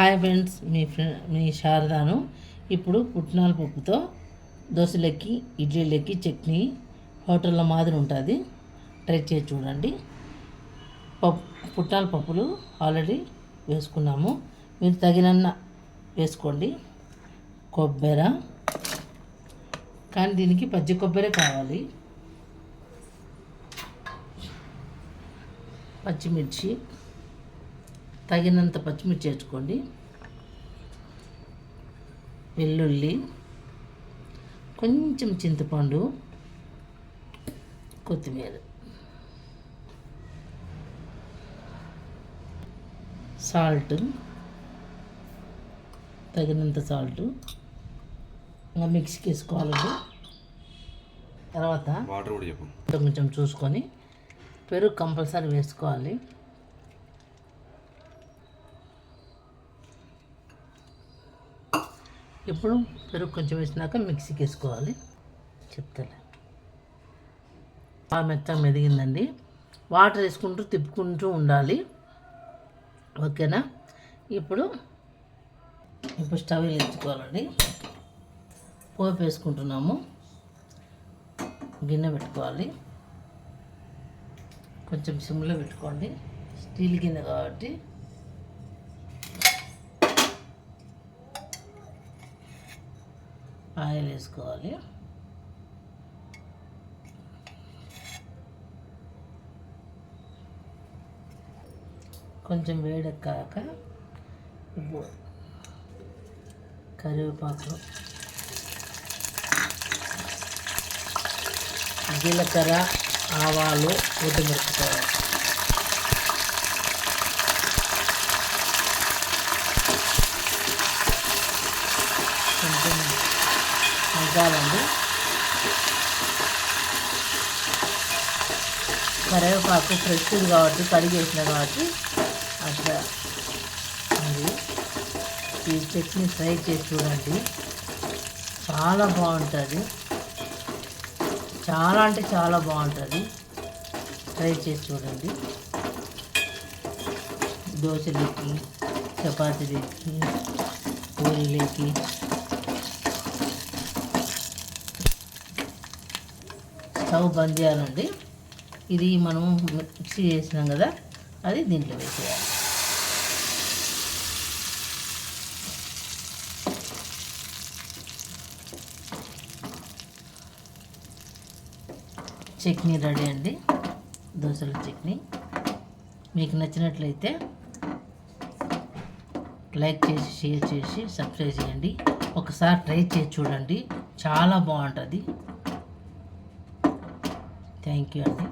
Hi friends మీ friend మీ శారదాను. ఇప్పుడు పుట్నాల పప్పుతో దోశలకి ఇడ్లీలకి చట్నీ హోటల్లో మాదిరి ఉంటుంది. ట్రై చేసి చూడండి. పప్పు పుట్నాల పప్పులు ఆల్రెడీ వేసుకున్నాము. మీరు తగినన్న వేసుకోండి. కొబ్బరి. కానీ దీనికి పచ్చి కొబ్బరి కావాలి. పచ్చిమిర్చి. తగినంత పచ్చిమిర్చి వేసుకోండి. వెల్లుల్లి కొంచెం చింతపండు కొత్తిమీర. సాల్ట్ తగినంత సాల్ట్. ఇంకా మిక్సీకి వేసుకోవాలండి. తర్వాత వాటర్ కూడా కొంచెం చూసుకొని పెరుగు కంపల్సరీ వేసుకోవాలి. ఇప్పుడు పెరుగు కొంచెం వేసినాక మిక్సీకి వేసుకోవాలి. చెప్తాలే. బాగా మెత్తగా మెదిగిందండి. వాటర్ వేసుకుంటూ తిప్పుకుంటూ ఉండాలి. ఓకేనా? ఇప్పుడు ఇప్పుడు స్టవ్ వెలిగించుకోవాలండి. పోపు వేసుకుంటున్నాము. గిన్నె పెట్టుకోవాలి. కొంచెం సిమ్లో పెట్టుకోండి. స్టీల్ గిన్నె కాబట్టి ఆయిల్ వేసుకోవాలి. కొంచెం వేడెక్కాక ఇప్పుడు కరివేపాకు జీలకర్ర ఆవాలు ఉడ్డుమిరపకాయ కొంచెం మగ్గాలండి కరివేపాకు ఫ్రెష్ కాబట్టి కడిగేసిన కాబట్టి అట్లా ఉంది. ఈ చట్నీ ఫ్రై చేసి చూడండి. చాలా బాగుంటుంది. చాలా అంటే చాలా బాగుంటుంది. ట్రై చేసి చూడండి. దోశలకి చపాతీలకి పూరీలకి స్టవ్ బంద్ చేయాలండి. ఇది మనం మిక్సీ చేసినాం కదా అది దీంట్లో వేసేయాలి. చట్నీ రెడీ అండి దోశల చట్నీ. మీకు నచ్చినట్లయితే లైక్ చేసి షేర్ చేసి సబ్స్క్రైబ్ చేయండి. ఒకసారి ట్రై చేసి చూడండి. చాలా బాగుంటుంది. థ్యాంక్ యూ అండి